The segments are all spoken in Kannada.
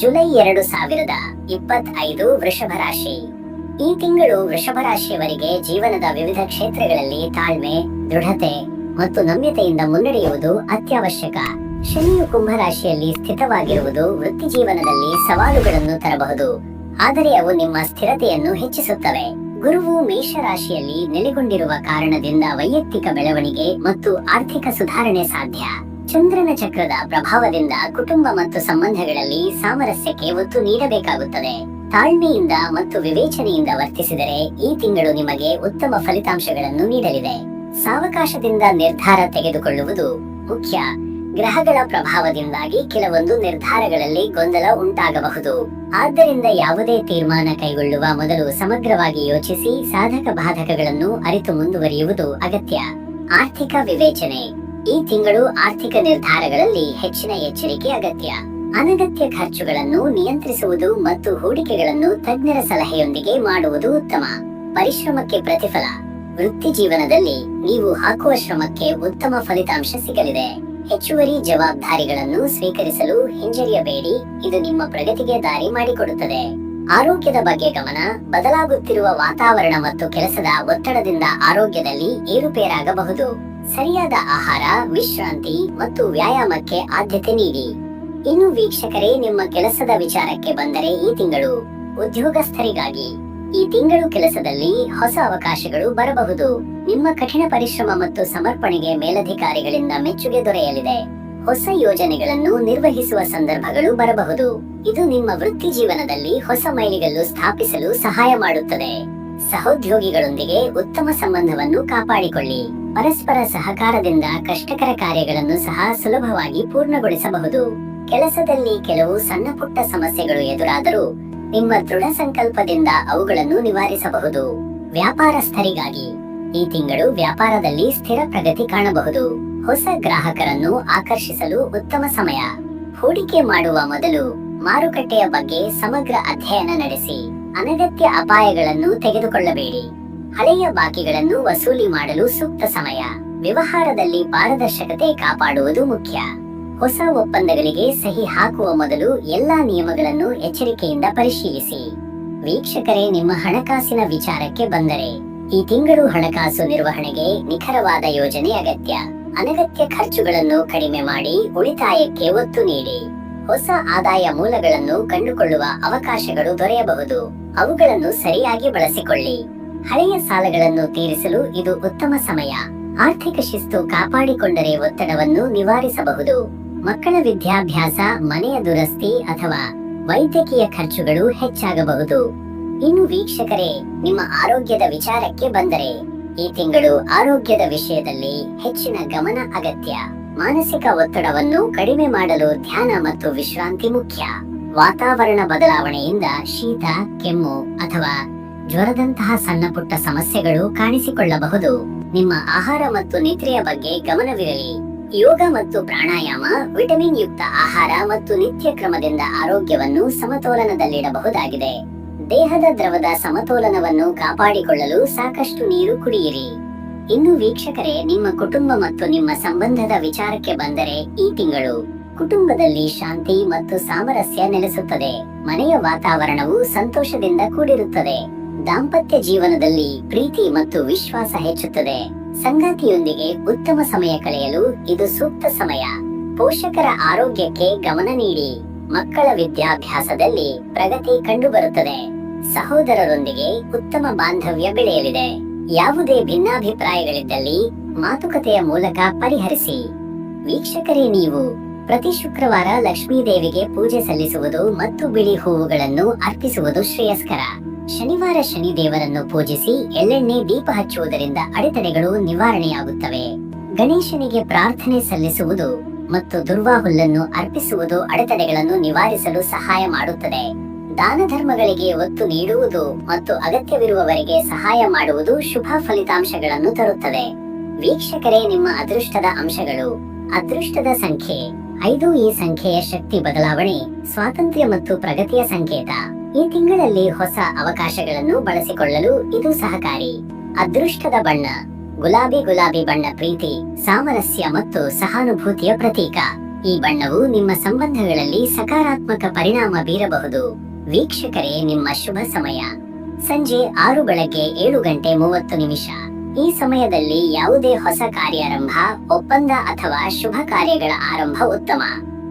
ಜುಲೈ ಎರಡು ಸಾವಿರದ ಇಪ್ಪತ್ತೈದು ವೃಷಭ ರಾಶಿ. ಈ ತಿಂಗಳು ವೃಷಭ ರಾಶಿಯವರಿಗೆ ಜೀವನದ ವಿವಿಧ ಕ್ಷೇತ್ರಗಳಲ್ಲಿ ತಾಳ್ಮೆ, ದೃಢತೆ ಮತ್ತು ನಮ್ಯತೆಯಿಂದ ಮುನ್ನಡೆಯುವುದು ಅತ್ಯವಶ್ಯಕ. ಶನಿಯು ಕುಂಭ ರಾಶಿಯಲ್ಲಿ ಸ್ಥಿತವಾಗಿರುವುದು ವೃತ್ತಿ ಜೀವನದಲ್ಲಿ ಸವಾಲುಗಳನ್ನು ತರಬಹುದು. ಆದರೆ ಅವು ನಿಮ್ಮ ಸ್ಥಿರತೆಯನ್ನು ಹೆಚ್ಚಿಸುತ್ತವೆ. ಗುರುವು ಮೇಷರಾಶಿಯಲ್ಲಿ ನೆಲೆಗೊಂಡಿರುವ ಕಾರಣದಿಂದ ವೈಯಕ್ತಿಕ ಬೆಳವಣಿಗೆ ಮತ್ತು ಆರ್ಥಿಕ ಸುಧಾರಣೆ ಸಾಧ್ಯ. ಚಂದ್ರನ ಚಕ್ರದ ಪ್ರಭಾವದಿಂದ ಕುಟುಂಬ ಮತ್ತು ಸಂಬಂಧಗಳಲ್ಲಿ ಸಾಮರಸ್ಯಕ್ಕೆ ಒತ್ತು ನೀಡಬೇಕಾಗುತ್ತದೆ. ತಾಳ್ಮೆಯಿಂದ ಮತ್ತು ವಿವೇಚನೆಯಿಂದ ವರ್ತಿಸಿದರೆ ಈ ತಿಂಗಳು ನಿಮಗೆ ಉತ್ತಮ ಫಲಿತಾಂಶಗಳನ್ನು ನೀಡಲಿದೆ. ಸಾವಕಾಶದಿಂದ ನಿರ್ಧಾರ ತೆಗೆದುಕೊಳ್ಳುವುದು ಮುಖ್ಯ. ಗ್ರಹಗಳ ಪ್ರಭಾವದಿಂದಾಗಿ ಕೆಲವೊಂದು ನಿರ್ಧಾರಗಳಲ್ಲಿ ಗೊಂದಲ ಉಂಟಾಗಬಹುದು. ಆದ್ದರಿಂದ ಯಾವುದೇ ತೀರ್ಮಾನ ಕೈಗೊಳ್ಳುವ ಮೊದಲು ಸಮಗ್ರವಾಗಿ ಯೋಚಿಸಿ ಸಾಧಕ ಬಾಧಕಗಳನ್ನು ಅರಿತು ಮುಂದುವರಿಯುವುದು ಅಗತ್ಯ. ಆರ್ಥಿಕ ವಿವೇಚನೆ. ಈ ತಿಂಗಳು ಆರ್ಥಿಕ ನಿರ್ಧಾರಗಳಲ್ಲಿ ಹೆಚ್ಚಿನ ಎಚ್ಚರಿಕೆ ಅಗತ್ಯ. ಅನಗತ್ಯ ಖರ್ಚುಗಳನ್ನು ನಿಯಂತ್ರಿಸುವುದು ಮತ್ತು ಹೂಡಿಕೆಗಳನ್ನು ತಜ್ಞರ ಸಲಹೆಯೊಂದಿಗೆ ಮಾಡುವುದು ಉತ್ತಮ. ಪರಿಶ್ರಮಕ್ಕೆ ಪ್ರತಿಫಲ. ವೃತ್ತಿ ಜೀವನದಲ್ಲಿ ನೀವು ಹಾಕುವ ಶ್ರಮಕ್ಕೆ ಉತ್ತಮ ಫಲಿತಾಂಶ ಸಿಗಲಿದೆ. ಹೆಚ್ಚುವರಿ ಜವಾಬ್ದಾರಿಗಳನ್ನು ಸ್ವೀಕರಿಸಲು ಹಿಂಜರಿಯಬೇಡಿ. ಇದು ನಿಮ್ಮ ಪ್ರಗತಿಗೆ ದಾರಿ ಮಾಡಿಕೊಡುತ್ತದೆ. ಆರೋಗ್ಯದ ಬಗ್ಗೆ ಗಮನ. ಬದಲಾಗುತ್ತಿರುವ ವಾತಾವರಣ ಮತ್ತು ಕೆಲಸದ ಒತ್ತಡದಿಂದ ಆರೋಗ್ಯದಲ್ಲಿ ಏರುಪೇರಾಗಬಹುದು. ಸರಿಯಾದ ಆಹಾರ, ವಿಶ್ರಾಂತಿ ಮತ್ತು ವ್ಯಾಯಾಮಕ್ಕೆ ಆದ್ಯತೆ ನೀಡಿ. ಇನ್ನು ವೀಕ್ಷಕರೇ, ನಿಮ್ಮ ಕೆಲಸದ ವಿಚಾರಕ್ಕೆ ಬಂದರೆ ಈ ತಿಂಗಳು ಉದ್ಯೋಗಸ್ಥರಿಗಾಗಿ. ಈ ತಿಂಗಳು ಕೆಲಸದಲ್ಲಿ ಹೊಸ ಅವಕಾಶಗಳು ಬರಬಹುದು. ನಿಮ್ಮ ಕಠಿಣ ಪರಿಶ್ರಮ ಮತ್ತು ಸಮರ್ಪಣೆಗೆ ಮೇಲಧಿಕಾರಿಗಳಿಂದ ಮೆಚ್ಚುಗೆ ದೊರೆಯಲಿದೆ. ಹೊಸ ಯೋಜನೆಗಳನ್ನು ನಿರ್ವಹಿಸುವ ಸಂದರ್ಭಗಳು ಬರಬಹುದು. ಇದು ನಿಮ್ಮ ವೃತ್ತಿ ಜೀವನದಲ್ಲಿ ಹೊಸ ಮೈಲಿಗಲ್ಲು ಸ್ಥಾಪಿಸಲು ಸಹಾಯ ಮಾಡುತ್ತದೆ. ಸಹೋದ್ಯೋಗಿಗಳೊಂದಿಗೆ ಉತ್ತಮ ಸಂಬಂಧವನ್ನು ಕಾಪಾಡಿಕೊಳ್ಳಿ. ಪರಸ್ಪರ ಸಹಕಾರದಿಂದ ಕಷ್ಟಕರ ಕಾರ್ಯಗಳನ್ನು ಸಹ ಸುಲಭವಾಗಿ ಪೂರ್ಣಗೊಳಿಸಬಹುದು. ಕೆಲಸದಲ್ಲಿ ಕೆಲವು ಸಣ್ಣ ಪುಟ್ಟ ಸಮಸ್ಯೆಗಳು ಎದುರಾದರೂ ನಿಮ್ಮ ದೃಢ ಸಂಕಲ್ಪದಿಂದ ಅವುಗಳನ್ನು ನಿವಾರಿಸಬಹುದು. ವ್ಯಾಪಾರಸ್ಥರಿಗಾಗಿ ಈ ತಿಂಗಳು ವ್ಯಾಪಾರದಲ್ಲಿ ಸ್ಥಿರ ಪ್ರಗತಿ ಕಾಣಬಹುದು. ಹೊಸ ಗ್ರಾಹಕರನ್ನು ಆಕರ್ಷಿಸಲು ಉತ್ತಮ ಸಮಯ. ಹೂಡಿಕೆ ಮಾಡುವ ಮೊದಲು ಮಾರುಕಟ್ಟೆಯ ಬಗ್ಗೆ ಸಮಗ್ರ ಅಧ್ಯಯನ ನಡೆಸಿ. ಅನಗತ್ಯ ಅಪಾಯಗಳನ್ನು ತೆಗೆದುಕೊಳ್ಳಬೇಡಿ. ಹಳೆಯ ಬಾಕಿಗಳನ್ನು ವಸೂಲಿ ಮಾಡಲು ಸೂಕ್ತ ಸಮಯ. ವ್ಯವಹಾರದಲ್ಲಿ ಪಾರದರ್ಶಕತೆ ಕಾಪಾಡುವುದು ಮುಖ್ಯ. ಹೊಸ ಒಪ್ಪಂದಗಳಿಗೆ ಸಹಿ ಹಾಕುವ ಮೊದಲು ಎಲ್ಲಾ ನಿಯಮಗಳನ್ನು ಎಚ್ಚರಿಕೆಯಿಂದ ಪರಿಶೀಲಿಸಿ. ವೀಕ್ಷಕರೇ, ನಿಮ್ಮ ಹಣಕಾಸಿನ ವಿಚಾರಕ್ಕೆ ಬಂದರೆ, ಈ ತಿಂಗಳು ಹಣಕಾಸು ನಿರ್ವಹಣೆಗೆ ನಿಖರವಾದ ಯೋಜನೆ ಅಗತ್ಯ. ಅನಗತ್ಯ ಖರ್ಚುಗಳನ್ನು ಕಡಿಮೆ ಮಾಡಿ ಉಳಿತಾಯಕ್ಕೆ ಒತ್ತು ನೀಡಿ. ಹೊಸ ಆದಾಯ ಮೂಲಗಳನ್ನು ಕಂಡುಕೊಳ್ಳುವ ಅವಕಾಶಗಳು ದೊರೆಯಬಹುದು. ಅವುಗಳನ್ನು ಸರಿಯಾಗಿ ಬಳಸಿಕೊಳ್ಳಿ. ಹಳೆಯ ಸಾಲಗಳನ್ನು ತೀರಿಸಲು ಇದು ಉತ್ತಮ ಸಮಯ. ಆರ್ಥಿಕ ಶಿಸ್ತು ಕಾಪಾಡಿಕೊಂಡರೆ ಒತ್ತಡವನ್ನು ನಿವಾರಿಸಬಹುದು. ಮಕ್ಕಳ ವಿದ್ಯಾಭ್ಯಾಸ, ಮನೆಯ ದುರಸ್ತಿ ಅಥವಾ ವೈದ್ಯಕೀಯ ಖರ್ಚುಗಳು ಹೆಚ್ಚಾಗಬಹುದು. ಇನ್ನು ವೀಕ್ಷಕರೇ, ನಿಮ್ಮ ಆರೋಗ್ಯದ ವಿಚಾರಕ್ಕೆ ಬಂದರೆ, ಈ ತಿಂಗಳು ಆರೋಗ್ಯದ ವಿಷಯದಲ್ಲಿ ಹೆಚ್ಚಿನ ಗಮನ ಅಗತ್ಯ. ಮಾನಸಿಕ ಒತ್ತಡವನ್ನು ಕಡಿಮೆ ಮಾಡಲು ಧ್ಯಾನ ಮತ್ತು ವಿಶ್ರಾಂತಿ ಮುಖ್ಯ. ವಾತಾವರಣ ಬದಲಾವಣೆಯಿಂದ ಶೀತ, ಕೆಮ್ಮು ಅಥವಾ ಜ್ವರದಂತಹ ಸಣ್ಣ ಪುಟ್ಟ ಸಮಸ್ಯೆಗಳು ಕಾಣಿಸಿಕೊಳ್ಳಬಹುದು. ನಿಮ್ಮ ಆಹಾರ ಮತ್ತು ನಿದ್ರೆಯ ಬಗ್ಗೆ ಗಮನವಿರಲಿ. ಯೋಗ ಮತ್ತು ಪ್ರಾಣಾಯಾಮ, ವಿಟಮಿನ್ ಯುಕ್ತ ಆಹಾರ ಮತ್ತು ನಿತ್ಯ ಕ್ರಮದಿಂದ ಆರೋಗ್ಯವನ್ನು ಸಮತೋಲನದಲ್ಲಿಡಬಹುದಾಗಿದೆ. ದೇಹದ ದ್ರವದ ಸಮತೋಲನವನ್ನು ಕಾಪಾಡಿಕೊಳ್ಳಲು ಸಾಕಷ್ಟು ನೀರು ಕುಡಿಯಿರಿ. ಇನ್ನು ವೀಕ್ಷಕರೇ, ನಿಮ್ಮ ಕುಟುಂಬ ಮತ್ತು ನಿಮ್ಮ ಸಂಬಂಧದ ವಿಚಾರಕ್ಕೆ ಬಂದರೆ ಈ ತಿಂಗಳು ಕುಟುಂಬದಲ್ಲಿ ಶಾಂತಿ ಮತ್ತು ಸಾಮರಸ್ಯ ನೆಲೆಸುತ್ತದೆ. ಮನೆಯ ವಾತಾವರಣವು ಸಂತೋಷದಿಂದ ಕೂಡಿರುತ್ತದೆ. ದಾಂಪತ್ಯ ಜೀವನದಲ್ಲಿ ಪ್ರೀತಿ ಮತ್ತು ವಿಶ್ವಾಸ ಹೆಚ್ಚುತ್ತದೆ. ಸಂಗಾತಿಯೊಂದಿಗೆ ಉತ್ತಮ ಸಮಯ ಕಳೆಯಲು ಇದು ಸೂಕ್ತ ಸಮಯ. ಪೋಷಕರ ಆರೋಗ್ಯಕ್ಕೆ ಗಮನ ನೀಡಿ. ಮಕ್ಕಳ ವಿದ್ಯಾಭ್ಯಾಸದಲ್ಲಿ ಪ್ರಗತಿ ಕಂಡುಬರುತ್ತದೆ. ಸಹೋದರರೊಂದಿಗೆ ಉತ್ತಮ ಬಾಂಧವ್ಯ ಬೆಳೆಯಲಿದೆ. ಯಾವುದೇ ಭಿನ್ನಾಭಿಪ್ರಾಯಗಳಿದ್ದಲ್ಲಿ ಮಾತುಕತೆಯ ಮೂಲಕ ಪರಿಹರಿಸಿ. ವೀಕ್ಷಕರೇ, ನೀವು ಪ್ರತಿ ಶುಕ್ರವಾರ ಲಕ್ಷ್ಮೀದೇವಿಗೆ ಪೂಜೆ ಸಲ್ಲಿಸುವುದು ಮತ್ತು ಬಿಳಿ ಹೂವುಗಳನ್ನು ಅರ್ಪಿಸುವುದು ಶ್ರೇಯಸ್ಕರ. ಶನಿವಾರ ಶನಿ ದೇವರನ್ನು ಪೂಜಿಸಿ ಎಳ್ಳೆಣ್ಣೆ ದೀಪ ಹಚ್ಚುವುದರಿಂದ ಅಡೆತಡೆಗಳು ನಿವಾರಣೆಯಾಗುತ್ತವೆ. ಗಣೇಶನಿಗೆ ಪ್ರಾರ್ಥನೆ ಸಲ್ಲಿಸುವುದು ಮತ್ತು ದುರ್ವಾ ಹುಲ್ಲನ್ನು ಅರ್ಪಿಸುವುದು ಅಡೆತಡೆಗಳನ್ನು ನಿವಾರಿಸಲು ಸಹಾಯ ಮಾಡುತ್ತದೆ. ದಾನ ಧರ್ಮಗಳಿಗೆ ಒತ್ತು ನೀಡುವುದು ಮತ್ತು ಅಗತ್ಯವಿರುವವರಿಗೆ ಸಹಾಯ ಮಾಡುವುದು ಶುಭ ಫಲಿತಾಂಶಗಳನ್ನು ತರುತ್ತದೆ. ವೀಕ್ಷಕರೇ, ನಿಮ್ಮ ಅದೃಷ್ಟದ ಅಂಶಗಳು. ಅದೃಷ್ಟದ ಸಂಖ್ಯೆ. ಐದು ಈ ಸಂಖ್ಯೆಯ ಶಕ್ತಿ ಬದಲಾವಣೆ, ಸ್ವಾತಂತ್ರ್ಯ ಮತ್ತು ಪ್ರಗತಿಯ ಸಂಕೇತ. ಈ ತಿಂಗಳಲ್ಲಿ ಹೊಸ ಅವಕಾಶಗಳನ್ನು ಬಳಸಿಕೊಳ್ಳಲು ಇದು ಸಹಕಾರಿ. ಅದೃಷ್ಟದ ಬಣ್ಣ. ಗುಲಾಬಿ ಗುಲಾಬಿ ಬಣ್ಣ ಪ್ರೀತಿ, ಸಾಮರಸ್ಯ ಮತ್ತು ಸಹಾನುಭೂತಿಯ ಪ್ರತೀಕ. ಈ ಬಣ್ಣವು ನಿಮ್ಮ ಸಂಬಂಧಗಳಲ್ಲಿ ಸಕಾರಾತ್ಮಕ ಪರಿಣಾಮ ಬೀರಬಹುದು. ವೀಕ್ಷಕರೇ, ನಿಮ್ಮ ಶುಭ ಸಮಯ. ಸಂಜೆ ಆರು ಬೆಳಗ್ಗೆ ಏಳು ಗಂಟೆ ಮೂವತ್ತು ನಿಮಿಷ. ಈ ಸಮಯದಲ್ಲಿ ಯಾವುದೇ ಹೊಸ ಕಾರ್ಯಾರಂಭ, ಒಪ್ಪಂದ ಅಥವಾ ಶುಭ ಕಾರ್ಯಗಳ ಆರಂಭ ಉತ್ತಮ.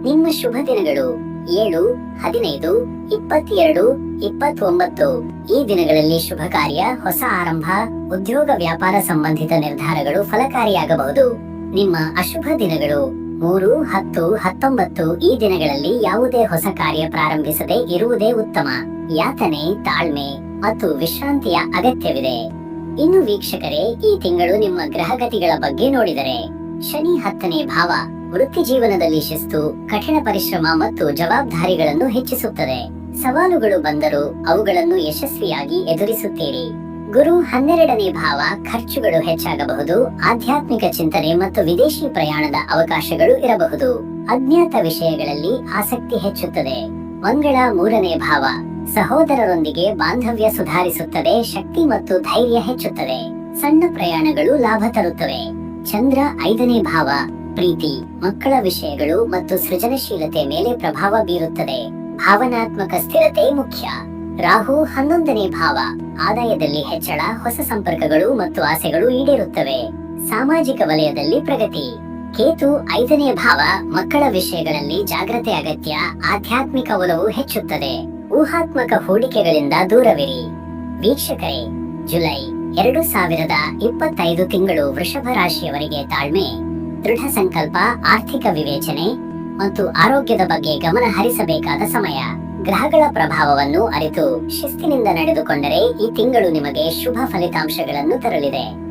ನಿಮ್ಮ ಶುಭ ದಿನಗಳು ಏಳು, ಹದಿನೈದು, ಇಪ್ಪತ್ತೆರಡು, ಇಪ್ಪತ್ತೊಂಬತ್ತು. ಈ ದಿನಗಳಲ್ಲಿ ಶುಭ ಕಾರ್ಯ, ಹೊಸ ಆರಂಭ, ಉದ್ಯೋಗ ವ್ಯಾಪಾರ ಸಂಬಂಧಿತ ನಿರ್ಧಾರಗಳು ಫಲಕಾರಿಯಾಗಬಹುದು. ನಿಮ್ಮ ಅಶುಭ ದಿನಗಳು ಮೂರು, ಹತ್ತು, ಹತ್ತೊಂಬತ್ತು ಈ ದಿನಗಳಲ್ಲಿ ಯಾವುದೇ ಹೊಸ ಕಾರ್ಯ ಪ್ರಾರಂಭಿಸದೆ ಇರುವುದೇ ಉತ್ತಮ. ಯಾತನೆ, ತಾಳ್ಮೆ, ಮತ್ತು ವಿಶ್ರಾಂತಿಯ ಅಗತ್ಯವಿದೆ. ಇನ್ನು ವೀಕ್ಷಕರೇ, ಈ ತಿಂಗಳು ನಿಮ್ಮ ಗ್ರಹಗತಿಗಳ ಬಗ್ಗೆ ನೋಡಿದರೆ. ಶನಿ ಹತ್ತನೇ ಭಾವ, ವೃತ್ತಿ ಜೀವನದಲ್ಲಿ ಶಿಸ್ತು, ಕಠಿಣ ಪರಿಶ್ರಮ ಮತ್ತು ಜವಾಬ್ದಾರಿಗಳನ್ನು ಹೆಚ್ಚಿಸುತ್ತದೆ. ಸವಾಲುಗಳು ಬಂದರೂ ಅವುಗಳನ್ನು ಯಶಸ್ವಿಯಾಗಿ ಎದುರಿಸುತ್ತೀರಿ. ಗುರು ಹನ್ನೆರಡನೇ ಭಾವ, ಖರ್ಚುಗಳು ಹೆಚ್ಚಾಗಬಹುದು, ಆಧ್ಯಾತ್ಮಿಕ ಚಿಂತನೆ ಮತ್ತು ವಿದೇಶಿ ಪ್ರಯಾಣದ ಅವಕಾಶಗಳು ಇರಬಹುದು. ಅಜ್ಞಾತ ವಿಷಯಗಳಲ್ಲಿ ಆಸಕ್ತಿ ಹೆಚ್ಚುತ್ತದೆ. ಮಂಗಳ ಮೂರನೇ ಭಾವ, ಸಹೋದರರೊಂದಿಗೆ ಬಾಂಧವ್ಯ ಸುಧಾರಿಸುತ್ತದೆ, ಶಕ್ತಿ ಮತ್ತು ಧೈರ್ಯ ಹೆಚ್ಚುತ್ತದೆ. ಸಣ್ಣ ಪ್ರಯಾಣಗಳು ಲಾಭ ತರುತ್ತವೆ. ಚಂದ್ರ ಐದನೇ ಭಾವ, ಪ್ರೀತಿ, ಮಕ್ಕಳ ವಿಷಯಗಳು ಮತ್ತು ಸೃಜನಶೀಲತೆ ಮೇಲೆ ಪ್ರಭಾವ ಬೀರುತ್ತದೆ. ಭಾವನಾತ್ಮಕ ಸ್ಥಿರತೆ ಮುಖ್ಯ. ರಾಹು ಹನ್ನೊಂದನೇ ಭಾವ. ಆದಾಯದಲ್ಲಿ ಹೆಚ್ಚಳ, ಹೊಸ ಸಂಪರ್ಕಗಳು ಮತ್ತು ಆಸೆಗಳು ಈಡೇರುತ್ತವೆ. ಸಾಮಾಜಿಕ ವಲಯದಲ್ಲಿ ಪ್ರಗತಿ. ಕೇತು ಐದನೇ ಭಾವ, ಮಕ್ಕಳ ವಿಷಯಗಳಲ್ಲಿ ಜಾಗ್ರತೆ, ಅಗತ್ಯ, ಆಧ್ಯಾತ್ಮಿಕ ಒಲವು ಹೆಚ್ಚುತ್ತದೆ. ಊಹಾತ್ಮಕ ಹೂಡಿಕೆಗಳಿಂದ ದೂರವಿರಿ. ವೀಕ್ಷಕರೇ, ಜುಲೈ ಎರಡು ಸಾವಿರದ ಇಪ್ಪತ್ತೈದು ತಿಂಗಳು ವೃಷಭ ರಾಶಿಯವರಿಗೆ ತಾಳ್ಮೆ, ದೃಢ ಸಂಕಲ್ಪ, ಆರ್ಥಿಕ ವಿವೇಚನೆ ಮತ್ತು ಆರೋಗ್ಯದ ಬಗ್ಗೆ ಗಮನ ಹರಿಸಬೇಕಾದ ಸಮಯ. ಗ್ರಹಗಳ ಪ್ರಭಾವವನ್ನು ಅರಿತು ಶಿಸ್ತಿನಿಂದ ನಡೆದುಕೊಂಡರೆ ಈ ತಿಂಗಳು ನಿಮಗೆ ಶುಭ ಫಲಿತಾಂಶಗಳನ್ನು ತರಲಿದೆ.